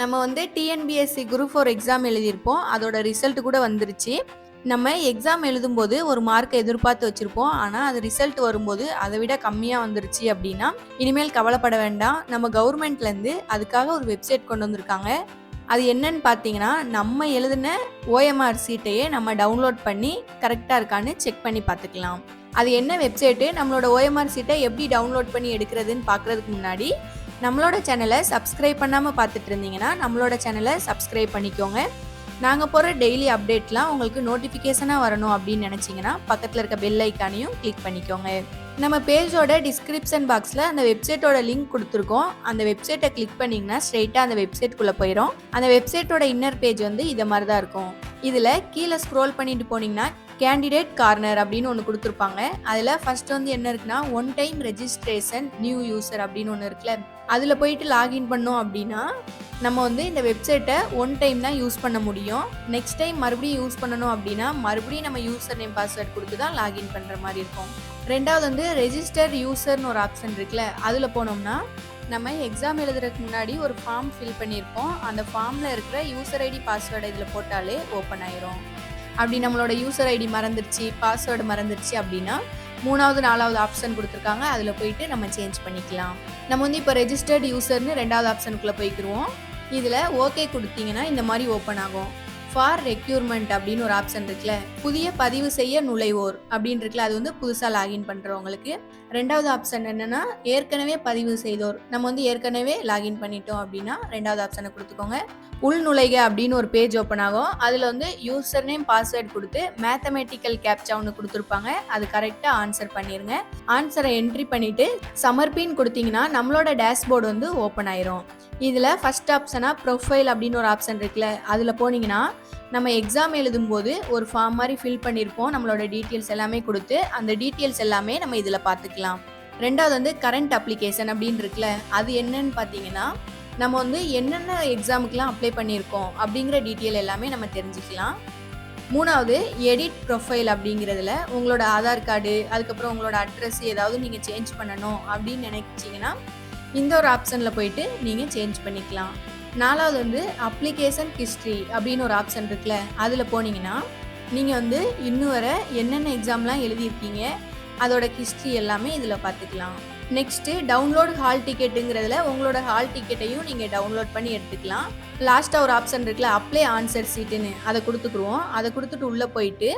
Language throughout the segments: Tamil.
நம்ம வந்து டிஎன்பிஎஸ்சி குரூப் ஃபோர் எக்ஸாம் எழுதியிருப்போம். அதோட ரிசல்ட் கூட வந்துருச்சு. நம்ம எக்ஸாம் எழுதும்போது ஒரு மார்க் எதிர்பார்த்து வச்சுருப்போம். ஆனால் அது ரிசல்ட் வரும்போது அதை விட கம்மியாக வந்துருச்சு அப்படின்னா இனிமேல் கவலைப்பட வேண்டாம். நம்ம கவர்மெண்ட்லேருந்து அதுக்காக ஒரு வெப்சைட் கொண்டு வந்திருக்காங்க. அது என்னன்னு பார்த்தீங்கன்னா நம்ம எழுதின ஓஎம்ஆர் சீட்டையே நம்ம டவுன்லோட் பண்ணி கரெக்டாக இருக்கான்னு செக் பண்ணி பார்த்துக்கலாம். அது என்ன வெப்சைட்டு நம்மளோட ஓஎம்ஆர் சீட்டை எப்படி டவுன்லோட் பண்ணி எடுக்கிறதுன்னு பார்க்குறதுக்கு முன்னாடி நம்மளோட சேனலை சப்ஸ்கிரைப் பண்ணாமல் பார்த்துட்டு இருந்தீங்கன்னா நம்மளோட சேனலை சப்ஸ்கிரைப் பண்ணிக்கோங்க. நாங்கள் போகிற டெய்லி அப்டேட்லாம் உங்களுக்கு நோட்டிஃபிகேஷனாக வரணும் அப்படின்னு நினச்சிங்கன்னா பக்கத்தில் இருக்க பெல் ஐக்கானையும் கிளிக் பண்ணிக்கோங்க. நம்ம பேஜோட டிஸ்கிரிப்ஷன் பாக்ஸில் அந்த வெப்சைட்டோட லிங்க் கொடுத்துருக்கோம். அந்த வெப்சைட்டை கிளிக் பண்ணிங்கன்னா ஸ்ட்ரெயிட்டாக அந்த வெப்சைட்குள்ளே போயிடும் அந்த வெப்சைட்டோட இன்னர் பேஜ் வந்து இதை மாதிரி தான் இருக்கும். இதில் கீழே ஸ்க்ரோல் பண்ணிட்டு போனீங்கன்னா கேண்டிடேட் கார்னர் அப்படின்னு ஒன்று கொடுத்துருப்பாங்க. அதில் ஃபர்ஸ்ட் வந்து என்ன இருக்குன்னா one time registration new user அப்படின்னு ஒன்று இருக்குல்ல. அதில் போயிட்டு லாகின் பண்ணோம் அப்படின்னா நம்ம வந்து இந்த வெப்சைட்டை ஒன் டைம் தான் யூஸ் பண்ண முடியும். நெக்ஸ்ட் டைம் மறுபடியும் யூஸ் பண்ணணும் அப்படின்னா மறுபடியும் நம்ம யூசர் நேம் பாஸ்வேர்ட் கொடுத்து தான் லாகின் பண்ணுற மாதிரி இருக்கும். ரெண்டாவது வந்து ரெஜிஸ்டர் யூசர்னு ஒரு ஆப்ஷன் இருக்குல்ல அதில் போனோம்னா நம்ம எக்ஸாம் எழுதுறதுக்கு முன்னாடி ஒரு ஃபார்ம் ஃபில் பண்ணியிருப்போம். அந்த ஃபார்மில் இருக்கிற யூசர் ஐடி பாஸ்வேர்டை இதில் போட்டாலே ஓப்பன் ஆயிரும். அப்படி நம்மளோட யூசர் ஐடி மறந்துருச்சு பாஸ்வேர்டு மறந்துருச்சு அப்படின்னா மூணாவது நாலாவது ஆப்ஷன் கொடுத்துருக்காங்க. அதில் போயிட்டு நம்ம சேஞ்ச் பண்ணிக்கலாம். நம்ம வந்து இப்போ ரெஜிஸ்டர்ட் யூசர்னு ரெண்டாவது ஆப்ஷனுக்குள்ளே போய்க்கிருவோம். இதில் ஓகே கொடுத்தீங்கன்னா இந்த மாதிரி ஓப்பன் ஆகும். ஃபார் ரெக்யூர்மெண்ட் அப்படின்னு ஒரு ஆப்ஷன் இருக்குல்ல. புதிய பதிவு செய்ய நுழைவோர் அப்படின்னு இருக்குல்ல அது வந்து புதுசாக லாகின் பண்ணுறவங்களுக்கு ரெண்டாவது ஆப்ஷன் என்னன்னா ஏற்கனவே பதிவு செய்தோர். நம்ம வந்து ஏற்கனவே லாகின் பண்ணிட்டோம் அப்படின்னா ரெண்டாவது ஆப்ஷனை கொடுத்துக்கோங்க. உள்நுழைக அப்படின்னு ஒரு பேஜ் ஓப்பன் ஆகும். அதில் வந்து யூசர் நேம் பாஸ்வேர்ட் கொடுத்து மேத்தமெட்டிக்கல் கேப்சா ஒன்று கொடுத்துருப்பாங்க. அது கரெக்டாக ஆன்சர் பண்ணிடுங்க ஆன்சரை என்ட்ரி பண்ணிவிட்டு சமர்ப்பின்னு கொடுத்தீங்கன்னா நம்மளோட டேஷ்போர்டு வந்து ஓப்பன் ஆயிரும். இதில் ஃபஸ்ட் ஆப்ஷனாக ப்ரொஃபைல் அப்படின்னு ஒரு ஆப்ஷன் இருக்குல்ல அதில் போனீங்கன்னா நம்ம எக்ஸாம் எழுதும்போது ஒரு ஃபார்ம் மாதிரி ஃபில் பண்ணியிருப்போம் நம்மளோட டீட்டெயில்ஸ் எல்லாமே கொடுத்து அந்த டீட்டெயில்ஸ் எல்லாமே நம்ம இதில் பார்த்துக்கலாம். ரெண்டாவது வந்து கரண்ட் அப்ளிகேஷன் அப்படின்னு இருக்குல்ல அது என்னன்னு பார்த்தீங்கன்னா நம்ம வந்து என்னென்ன எக்ஸாமுக்கெலாம் அப்ளை பண்ணியிருக்கோம் அப்படிங்கிற டீட்டெயில் எல்லாமே நம்ம தெரிஞ்சுக்கலாம். மூணாவது எடிட் ப்ரொஃபைல் அப்படிங்கிறதுல உங்களோட ஆதார் கார்டு அதுக்கப்புறம் உங்களோட அட்ரஸ் ஏதாவது நீங்கள் சேஞ்ச் பண்ணணும் அப்படின்னு நினைச்சிங்கன்னா இந்த ஒரு ஆப்ஷனில் போயிட்டு நீங்கள் சேஞ்ச் பண்ணிக்கலாம். நாலாவது வந்து அப்ளிகேஷன் ஹிஸ்ட்ரி அப்படின்னு ஒரு ஆப்ஷன் இருக்குல்ல அதில் போனீங்கன்னா நீங்கள் வந்து இன்னும் வர என்னென்ன எக்ஸாம்லாம் எழுதியிருக்கீங்க அதோட ஹிஸ்ட்ரி எல்லாமே இதில் பார்த்துக்கலாம். நெக்ஸ்ட்டு டவுன்லோட் ஹால் டிக்கெட்டுங்கிறதுல உங்களோட ஹால் டிக்கெட்டையும் நீங்கள் டவுன்லோட் பண்ணி எடுத்துக்கலாம். லாஸ்ட்டாக ஒரு ஆப்ஷன் இருக்குல்ல அப்ளை ஆன்சர் சீட்டுன்னு அதை கொடுத்துக்குருவோம். அதை கொடுத்துட்டு உள்ளே போயிட்டு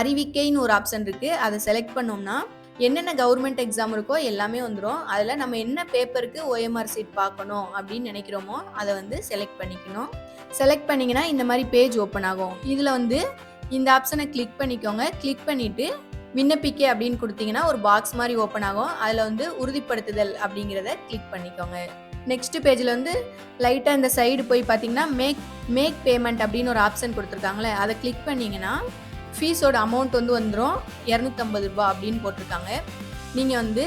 அறிவிக்கைன்னு ஒரு ஆப்ஷன் இருக்குது அதை செலக்ட் பண்ணோம்னா என்னென்ன கவர்மெண்ட் எக்ஸாம் இருக்கோ எல்லாமே வந்துடும் அதில் நம்ம என்ன பேப்பருக்கு ஓஎம்ஆர் சீட் பார்க்கணும் அப்படின்னு நினைக்கிறோமோ அதை வந்து செலக்ட் பண்ணிக்கணும். செலக்ட் பண்ணிங்கன்னா இந்த மாதிரி பேஜ் ஓப்பன் ஆகும். இதில் வந்து இந்த ஆப்ஷனை கிளிக் பண்ணிக்கோங்க. கிளிக் பண்ணிவிட்டு விண்ணப்பிக்க அப்படின்னு கொடுத்தீங்கன்னா ஒரு பாக்ஸ் மாதிரி ஓப்பன் ஆகும். அதில் வந்து உறுதிப்படுத்துதல் அப்படிங்கிறத கிளிக் பண்ணிக்கோங்க. நெக்ஸ்ட் பேஜில் வந்து லைட்டாக இந்த சைடு போய் பார்த்தீங்கன்னா மேக் மேக் பேமெண்ட் அப்படின்னு ஒரு ஆப்ஷன் கொடுத்துருக்காங்களே அதை கிளிக் பண்ணிங்கன்னா ஃபீஸோட அமௌண்ட் வந்து வந்துடும் இரநூத்தம்பது ரூபா அப்படின்னு போட்டிருக்காங்க. நீங்கள் வந்து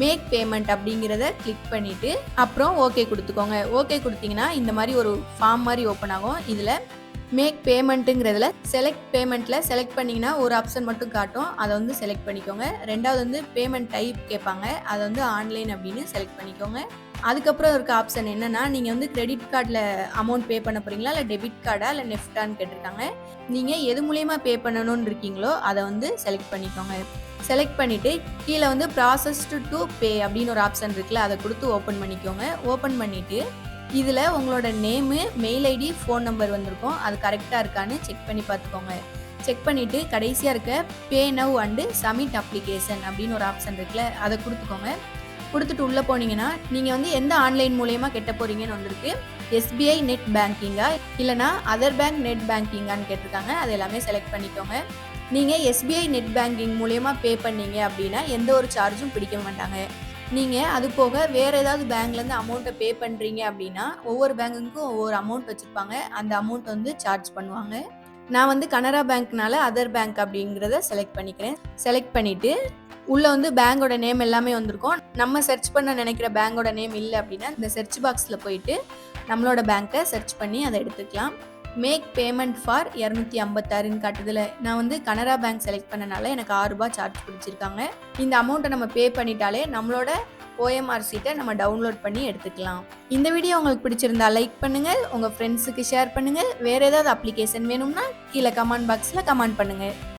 மேக் பேமெண்ட் அப்படிங்கிறத கிளிக் பண்ணிவிட்டு அப்புறம் ஓகே கொடுத்துக்கோங்க. ஓகே கொடுத்தீங்கன்னா இந்த மாதிரி ஒரு ஃபார்ம் மாதிரி ஓப்பன் ஆகும். இதில் மேக் பேமெண்ட்டுங்கிறதுல செலக்ட் பேமெண்ட்டில் செலக்ட் பண்ணிங்கன்னா ஒரு ஆப்ஷன் மட்டும் காட்டும். அதை வந்து செலக்ட் பண்ணிக்கோங்க. ரெண்டாவது வந்து பேமெண்ட் டைப் கேட்பாங்க. அதை வந்து ஆன்லைன் அப்படின்னு செலக்ட் பண்ணிக்கோங்க. அதுக்கப்புறம் இருக்க ஆப்ஷன் என்னன்னா நீங்கள் வந்து கிரெடிட் கார்டில் அமௌண்ட் பே பண்ண போகிறீங்களா இல்லை டெபிட் கார்டா இல்லை நெஃப்டான்னு கேட்டிருக்காங்க. நீங்கள் எது மூலயமா பே பண்ணணும்னு இருக்கீங்களோ அதை வந்து செலக்ட் பண்ணிக்கோங்க. செலக்ட் பண்ணிவிட்டு கீழே வந்து ப்ராசஸ்டு டு பே அப்படின்னு ஒரு ஆப்ஷன் இருக்குல்ல அதை கொடுத்து ஓப்பன் பண்ணிக்கோங்க. ஓப்பன் பண்ணிவிட்டு இதில் உங்களோட name mail ID phone number வந்திருக்கும். அது கரெக்டாக இருக்கான்னு செக் பண்ணி பார்த்துக்கோங்க. செக் பண்ணிவிட்டு கடைசியாக இருக்க pay now and submit application அப்படின்னு ஒரு ஆப்ஷன் இருக்குல்ல அதை கொடுத்துக்கோங்க. கொடுத்துட்டு உள்ளே போனீங்கன்னா நீங்கள் வந்து எந்த ஆன்லைன் மூலயமா கெட்ட போகிறீங்கன்னு வந்திருக்கு. எஸ்பிஐ நெட் பேங்கிங்கா இல்லைனா அதர் பேங்க் நெட் பேங்கிங்கான்னு கேட்டிருக்காங்க. அது எல்லாமே செலக்ட் பண்ணிக்கோங்க. நீங்கள் எஸ்பிஐ நெட் பேங்கிங் மூலயமா பே பண்ணீங்க அப்படின்னா எந்த ஒரு சார்ஜும் பிடிக்க மாட்டாங்க. நீங்கள் அது போக வேறு ஏதாவது பேங்க்லேருந்து அமௌண்ட்டை பே பண்ணுறீங்க அப்படின்னா ஒவ்வொரு பேங்குக்கும் ஒவ்வொரு அமௌண்ட் வச்சுருப்பாங்க. அந்த அமௌண்ட் வந்து சார்ஜ் பண்ணுவாங்க. நான் வந்து கனரா பேங்க்னால அதர் பேங்க் அப்படிங்கிறத செலக்ட் பண்ணிக்கிறேன். செலக்ட் பண்ணிவிட்டு உள்ளே வந்து பேங்கோட நேம் எல்லாமே வந்திருக்கும். நம்ம சர்ச் பண்ண நினைக்கிற பேங்கோட நேம் இல்லை அப்படின்னா இந்த சர்ச் பாக்ஸில் போயிட்டு நம்மளோட பேங்க்கை சர்ச் பண்ணி அதை எடுத்துக்கலாம். மேக் பேமெண்ட் ஃபார் இரநூத்தி ஐம்பத்தாறுன்னு காட்டுதில். நான் வந்து கனரா பேங்க் செலக்ட் பண்ணனால எனக்கு ஆறு ரூபாய் சார்ஜ் பிடிச்சிருக்காங்க. இந்த அமௌண்ட்டை நம்ம பே பண்ணிட்டாலே நம்மளோட ஓஎம்ஆர் சீட்டை நம்ம டவுன்லோட் பண்ணி எடுத்துக்கலாம். இந்த வீடியோ உங்களுக்கு பிடிச்சிருந்தா லைக் பண்ணுங்கள் உங்கள் ஃப்ரெண்ட்ஸுக்கு ஷேர் பண்ணுங்கள் வேறு ஏதாவது அப்ளிகேஷன் வேணும்னா கீழே கமெண்ட் பாக்ஸில் கமெண்ட் பண்ணுங்கள்